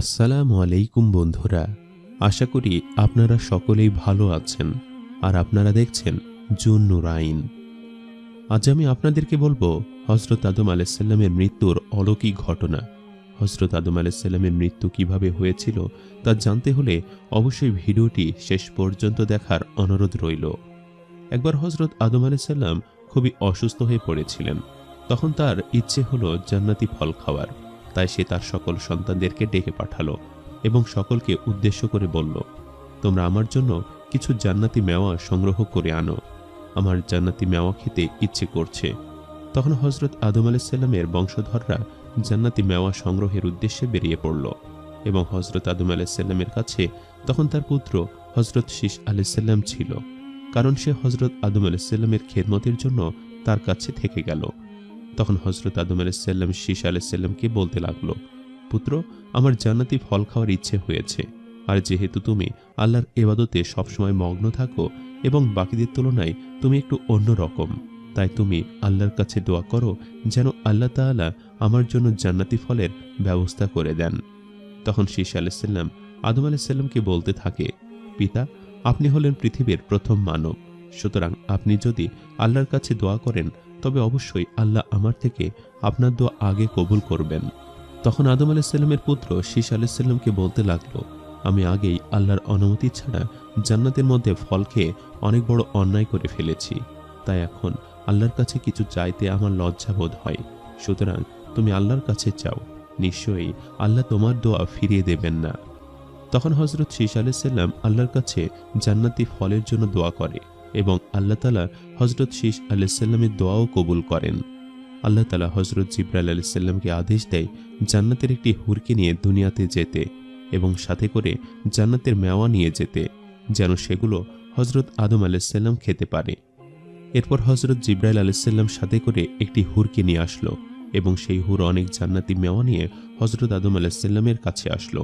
আসসালামু আলাইকুম বন্ধুরা, আশা করি আপনারা সকলেই ভালো আছেন আর আপনারা দেখছেন জুন নুরাইন আজ আমি আপনাদেরকে বলব হজরত আদম আলাইসাল্লামের মৃত্যুর অলৌকিক ঘটনা। হজরত আদম আলাইসাল্লামের মৃত্যু কীভাবে হয়েছিল তা জানতে হলে অবশ্যই ভিডিওটি শেষ পর্যন্ত দেখার অনুরোধ রইল। একবার হজরত আদম আলাইসাল্লাম খুবই অসুস্থ হয়ে পড়েছিলেন, তখন তার ইচ্ছে হলো জান্নাতি ফল খাওয়ার। তাই সে তার সকল সন্তানদেরকে ডেকে পাঠালো এবং সকলকে উদ্দেশ্য করে বলল, তোমরা আমার জন্য কিছু জান্নাতি মেওয়া সংগ্রহ করে আনো। আমার জান্নাতি মেওয়া খেতে ইচ্ছে করছে। তখন হজরত আদম আলাইসাল্লামের বংশধররা জান্নাতি মেওয়া সংগ্রহের উদ্দেশ্যে বেরিয়ে পড়ল এবং হজরত আদম আলাইসাল্লামের কাছে তখন তার পুত্র হজরত শীষ আলাইসাল্লাম ছিল, কারণ সে হজরত আদম আলাইসাল্লামের খেদমতের জন্য তার কাছে থেকে গেল। তখন হজরত আদম আলাইসাল্লাম শীষ আলাইসাল্লামকে বলতে লাগল, পুত্র, আমার জান্নাতি ফল খাওয়ার ইচ্ছে হয়েছে। আর যেহেতু তুমি আল্লাহর এবাদতে সবসময় মগ্ন থাকো এবং বাকিদের তুলনায় তুমি একটু অন্য রকম, তাই তুমি আল্লাহর কাছে দোয়া করো যেন আল্লাহ তাআলা আমার জন্য জান্নাতি ফলের ব্যবস্থা করে দেন। তখন শীষ আলাইসাল্লাম আদম আলাইসাল্লামকে বলতে থাকে, পিতা, আপনি হলেন পৃথিবীর প্রথম মানব। সুতরাং আপনি যদি আল্লাহর কাছে দোয়া করেন তবে অবশ্যই আল্লাহ আমার থেকে আপনার দোয়া আগে কবুল করবেন। তখন আদম আলাইসাল্লামের পুত্র শীষ আলাইসাল্লামকে বলতে লাগল, আমি আগেই আল্লাহর অনুমতি ছাড়া জান্নাতের মধ্যে ফল খেয়ে অনেক বড় অন্যায় করে ফেলেছি। তাই এখন আল্লাহর কাছে কিছু চাইতে আমার লজ্জাবোধ হয়। সুতরাং তুমি আল্লাহর কাছে চাও। নিশ্চয়ই আল্লাহ তোমার দোয়া ফিরিয়ে দেবেন না। তখন হজরত শীষ আলাইসাল্লাম আল্লাহর কাছে জান্নাতি ফলের জন্য দোয়া করে। এবং আল্লাহ তালা হজরত শীষ আলাইসাল্লামের দোয়াও কবুল করেন। আল্লাহ তালা হজরত জিব্রাইল আলাইসাল্লামকে আদেশ দেয়, জান্নাতের একটি হুরকে নিয়ে দুনিয়াতে যেতে এবং সাথে করে জান্নাতের মেওয়া নিয়ে যেতে, যেন সেগুলো হজরত আদম আলাইসাল্লাম খেতে পারে। এরপর হজরত জিব্রাইল আলাইসাল্লাম সাথে করে একটি হুরকে নিয়ে আসলো এবং সেই হুর অনেক জান্নাতি মেওয়া নিয়ে হজরত আদম আলাইসাল্লামের কাছে আসলো।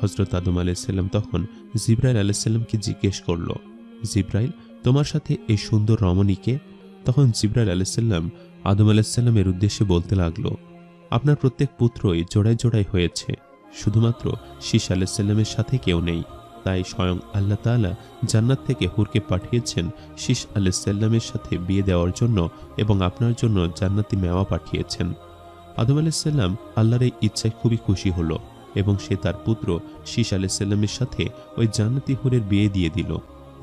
হজরত আদম আলাইসাল্লাম তখন জিব্রাইল আলাইসাল্লামকে জিজ্ঞেস করল, জিব্রাইল তোমার সাথে এই সুন্দর রমণীকে তখন জিব্রাইল আলাইসাল্লাম আদম আলাইসাল্লামের উদ্দেশ্যে বলতে লাগল, আপনার প্রত্যেক পুত্রই জোড়ায় জোড়ায় হয়েছে। শুধুমাত্র শীষ আলাইসাল্লামের সাথে কেউ নেই। তাই স্বয়ং আল্লাহ তাআলা জান্নাত থেকে হুরকে পাঠিয়েছেন শীষ আলাইসাল্লামের সাথে বিয়ে দেওয়ার জন্য এবং আপনার জন্য জান্নাতি মেওয়া পাঠিয়েছেন। আদম আলাইসাল্লাম আল্লাহর এই ইচ্ছায় খুবই খুশি হলো এবং সে তার পুত্র শীষ আলাইসাল্লামের সাথে ওই জান্নাতি হুরের বিয়ে দিয়ে দিল।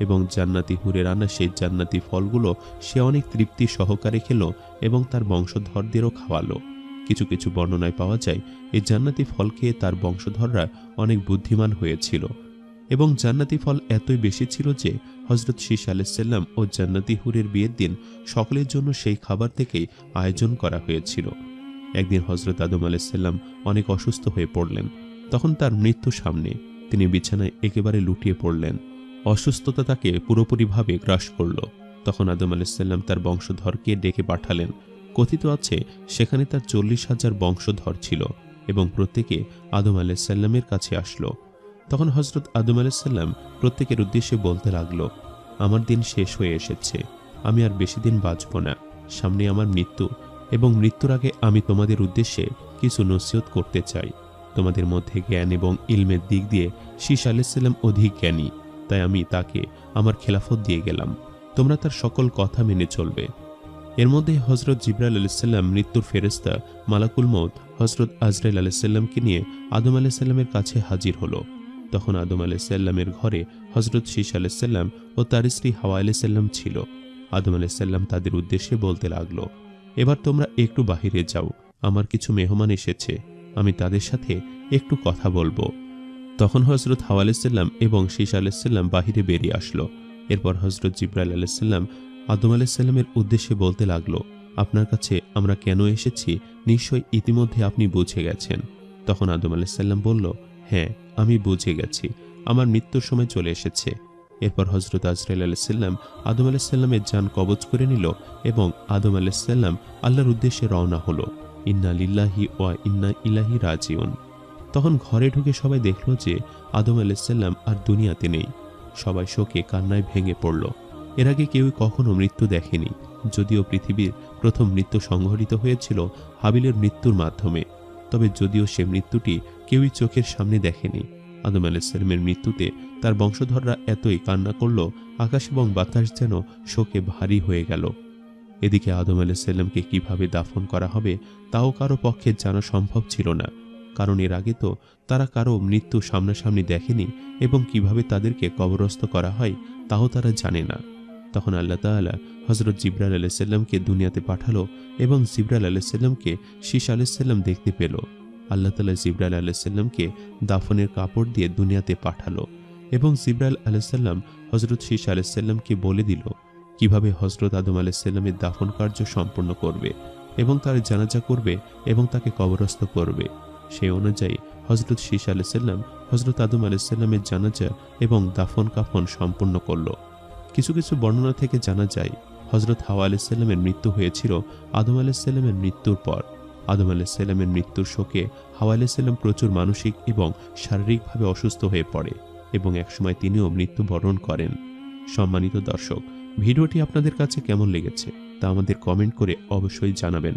এবং জান্নাতি হুরের আনা সেই জান্নাতি ফলগুলো সে অনেক তৃপ্তি সহকারে খেলো এবং তার বংশধরদেরও খাওয়ালো। কিছু কিছু বর্ণনায় পাওয়া যায়, এই জান্নাতি ফল খেয়ে তার বংশধররা অনেক বুদ্ধিমান হয়েছিল এবং জান্নাতি ফল এতই বেশি ছিল যে হজরত শীষ আলাইসাল্লাম ও জান্নাতি হুরের বিয়ের দিন সকলের জন্য সেই খাবার থেকেই আয়োজন করা হয়েছিল। একদিন হজরত আদম আলাইসাল্লাম অনেক অসুস্থ হয়ে পড়লেন। তখন তার মৃত্যু সামনে, তিনি বিছানায় একেবারে লুটিয়ে পড়লেন। অসুস্থতা তাকে পুরোপুরিভাবে গ্রাস করল। তখন আদম আলাইসাল্লাম তার বংশধরকে ডেকে পাঠালেন। কথিত আছে, সেখানে তার চল্লিশ হাজার বংশধর ছিল এবং প্রত্যেকে আদম আলাইসাল্লামের কাছে আসলো। তখন হজরত আদম আলাইসাল্লাম প্রত্যেকের উদ্দেশ্যে বলতে লাগল, আমার দিন শেষ হয়ে এসেছে। আমি আর বেশি দিন বাঁচব না। সামনে আমার মৃত্যু এবং মৃত্যুর আগে আমি তোমাদের উদ্দেশ্যে কিছু নসিহত করতে চাই। তোমাদের মধ্যে জ্ঞান এবং ইলমের দিক দিয়ে শীষ আলাইসাল্লাম অধিক জ্ঞানী। তাই আমি তাকে আমার খেলাফত দিয়ে গেলাম। তোমরা তার সকল কথা মেনে চলবে। এর মধ্যে হজরত জিব্রাইল আলাইসাল্লাম মৃত্যুর ফেরেস্তা মালাকুল মৌত হজরত আজরাইল আলাইসাল্লামকে নিয়ে আদম আলাইসাল্লামের কাছে হাজির হলো। তখন আদম আলাইসাল্লামের ঘরে হজরত শীষ আলাইসাল্লাম ও তার স্ত্রী হাওয়া আলাইসাল্লাম ছিল। আদম আলাইসাল্লাম তাদের উদ্দেশ্যে বলতে লাগল, এবার তোমরা একটু বাহিরে যাও। আমার কিছু মেহমান এসেছে। আমি তাদের সাথে একটু কথা বলব। তখন হজরত হাওয়া আলাইসাল্লাম এবং শীষ আলাইসাল্লাম বাহিরে বেরিয়ে আসলো। এরপর হজরত জিব্রাইল আলাইসাল্লাম আদম আলাইসাল্লামের উদ্দেশ্যে বলতে লাগল, আপনার কাছে আমরা কেন এসেছি? নিশ্চয় ইতিমধ্যে আপনি বুঝে গেছেন। তখন আদম আলাইসাল্লাম বলল হ্যাঁ আমি বুঝে গেছি। আমার মৃত্যুর সময় চলে এসেছে। এরপর হজরত আজরাইল আলাইসাল্লাম আদম আলাইসাল্লামের যান কবজ করে নিল এবং আদম আলাইসাল্লাম আল্লাহর উদ্দেশ্যে রওনা হলো। ইন্না লিল্লাহি ওয়া ইন্না ইলাহি রাজিউন। তখন ঘরে ঢুকে সবাই দেখল যে আদম আলাইসাল্লাম আর দুনিয়াতে নেই। সবাই শোকে কান্নায় ভেঙে পড়ল। এর আগে কেউই কখনো মৃত্যু দেখেনি, যদিও পৃথিবীর প্রথম মৃত্যু সংঘটিত হয়েছিল হাবিলের মৃত্যুর মাধ্যমে। তবে যদিও সে মৃত্যুটি কেউই চোখের সামনে দেখেনি, আদম আলাইসাল্লামের মৃত্যুতে তার বংশধররা এতই কান্না করল, আকাশ এবং বাতাস যেন শোকে ভারী হয়ে গেল। এদিকে আদম আলাইসাল্লামকে কীভাবে দাফন করা হবে, তাও কারও পক্ষে জানা সম্ভব ছিল না। কারণ এর আগে তো তারা কারও মৃত্যু সামনাসামনি দেখেনি এবং কীভাবে তাদেরকে কবরস্থ করা হয় তাও তারা জানে না। তখন আল্লাহ তাআলা হজরত জিব্রাল আলাইসাল্লামকে দুনিয়াতে পাঠালো এবং জিব্রাল আলাইসাল্লামকে শীষ আলাইসাল্লাম দেখতে পেল। আল্লাহ তালা জিব্রাল আলাইসাল্লামকে দাফনের কাপড় দিয়ে দুনিয়াতে পাঠালো এবং জিব্রাল আলাইসাল্লাম হজরত শীষ আলাইসাল্লামকে বলে দিল, কীভাবে হজরত আদম আলাইসাল্লামের দাফন কার্য সম্পন্ন করবে এবং তার জানাজা করবে এবং তাকে কবরস্থ করবে? সেই অনুযায়ী হজরত শীষ আলাইসাল্লাম হজরত আদম আলাইসাল্লামের জানাজা এবং দাফন কাফন সম্পন্ন করল। কিছু কিছু বর্ণনা থেকে জানা যায় হজরত হাওয়া আলাইসাল্লামের মৃত্যু হয়েছিল আদম আলাইসাল্লামের মৃত্যুর পর। আদম আলাইসাল্লামের মৃত্যুর শোকে হাওয়া আলাইসাল্লাম প্রচুর মানসিক এবং শারীরিকভাবে অসুস্থ হয়ে পড়ে এবং একসময় তিনিও মৃত্যুবরণ করেন। সম্মানিত দর্শক, ভিডিওটি আপনাদের কাছে কেমন লেগেছে তা আমাদের কমেন্ট করে অবশ্যই জানাবেন।